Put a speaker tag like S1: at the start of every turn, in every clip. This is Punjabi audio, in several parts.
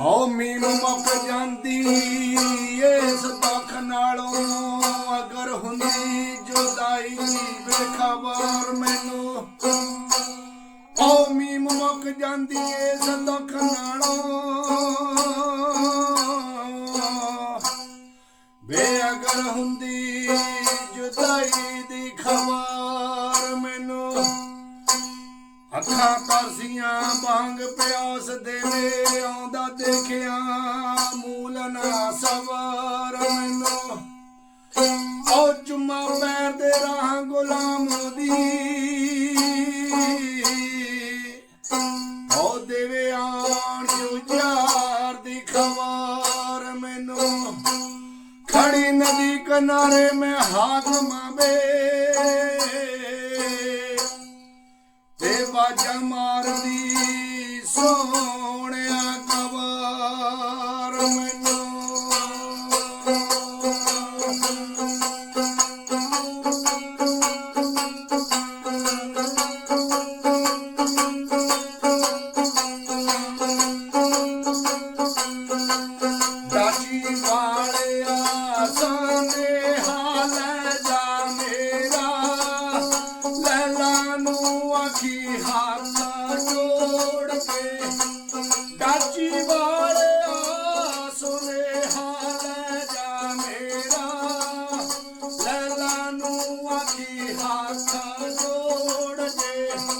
S1: ਆਓ ਮੀਨੂ ਮੱਪ ਜਾਂਦੀ ਇਸ ਪੱਖ ਨਾਲੋਂ ਅਗਰ ਹੁੰਦੀ ਜੁਦਾਈ ਬੇਖਬਰ ਮੈਨੂੰ। ਆਓ ਮੀਮ ਮੁੱਕ ਜਾਂਦੀ ਇਸ ਦੁੱਖ ਨਾਲੋਂ ਬੇ ਅਗਰ ਹੁੰਦੀ नारे में हाथ माबे ते बाजा मार दी सो Thank you.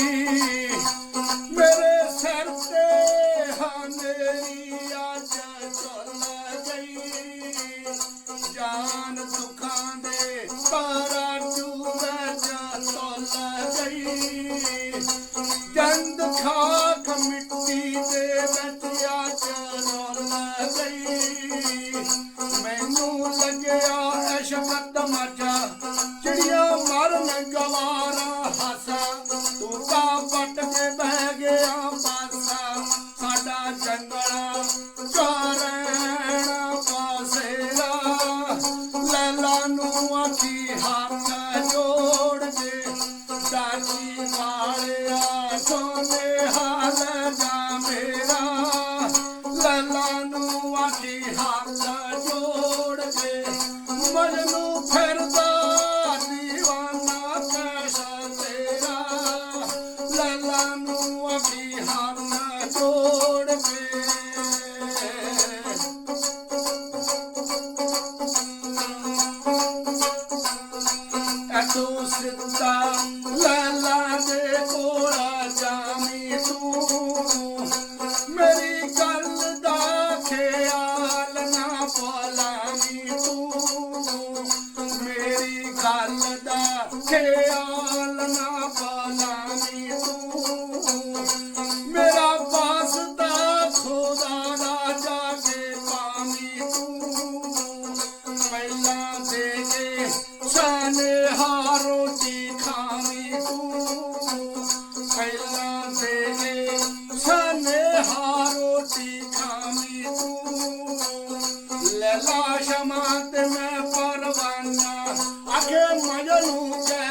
S1: ਕੰਗਣਾ ਚਾਰਣ ਪਾਸੇਰਾ ਲੈਲਾ ਨੂੰ ਆਖੀ ਹੱਥ ਜੋੜ ਦੇ ਦਾਜੀ ਵਾਲਿਆ ਸੋਨੇ ਹਾਲ ਜਾ ਮੇਰਾ। ਲੈਲਾ ਨੂੰ ਆਖੀ ਹੱਥ ਜੋੜ ਦੇ ਮਨ ਨੂੰ ਫਿਰਦਾ I can't imagine.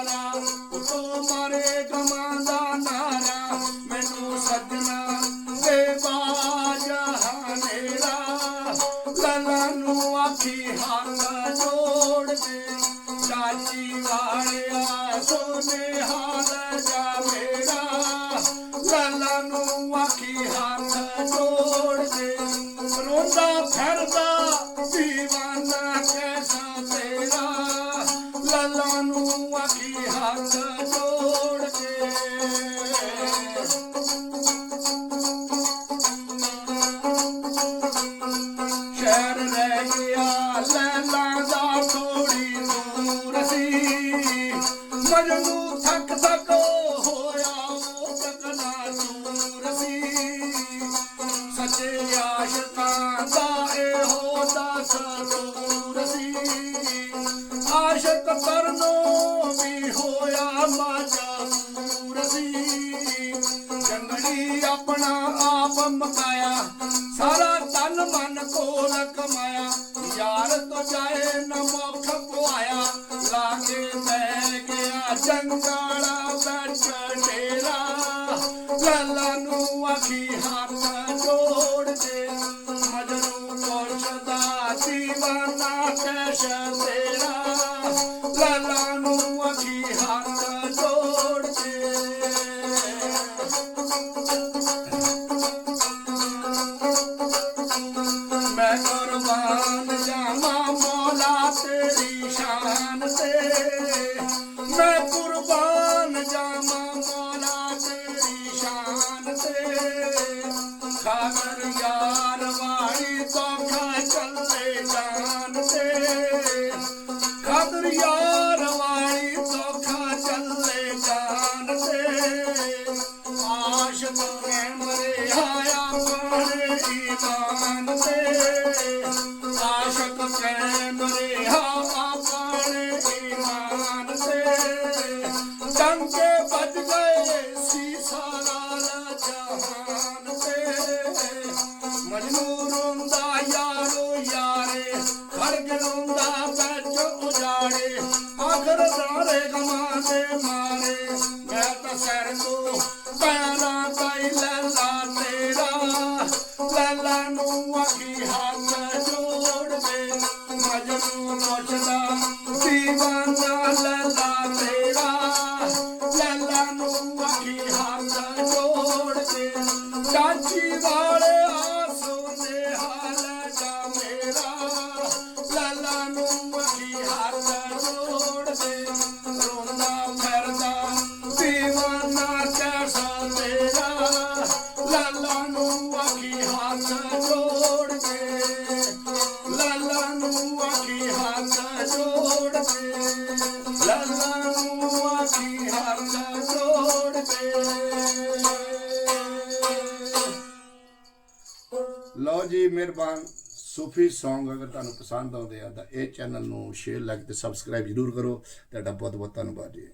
S1: अंग जोडते जाची वाळ्या सोने हाल जा वेडा ਆਸ਼ਕਾਂ ਦਾ ਇਹੋ ਦਸ ਦੂਰ ਸੀ ਆਸ਼ਕ ਪਰਨੋ ਵੀ ਹੋਇਆ ਮਾਜਾ ਦੂਰ ਸੀ ਜੰਗਲੀ ਆਪਣਾ ਆਪ ਮਕਾਇਆ ਸਾਰਾ ਤਨ ਮਨ ਕੋਲ ਕਮਾਇਆ ਯਾਰ ਤੋਂ ਜਾਏ ਨਾ ਮੋਖ ਪਵਾਇਆ ਲਾ ਕੇ ਬਹਿ ਗਿਆ ਜੰਗਾਲਾ ਬੈਠ ਡੇਰਾ ਲਾਲਾ ਨੂੰ ਆਖੀ ਹੱਥ ਜੋ सागर यार वाणी तो चलते जान से खदर यार वाणी तो चलते जान से आश तुम्हें मरे आया बड़े ईमान से आशक प्रेम रे हा Baltasar, ਲਓ ਜੀ, ਮਿਹਰਬਾਨ ਸੂਫੀ Song, ਅਗਰ ਤੁਹਾਨੂੰ ਪਸੰਦ ਆਉਂਦੇ ਆ, ਤਾਂ ਇਹ ਚੈਨਲ ਨੂੰ ਸ਼ੇਅਰ ਲਾਈਕ ਤੇ ਸਬਸਕ੍ਰਾਈਬ ਜ਼ਰੂਰ ਕਰੋ। ਤੁਹਾਡਾ ਬਹੁਤ ਬਹੁਤ ਧੰਨਵਾਦ ਜੀ।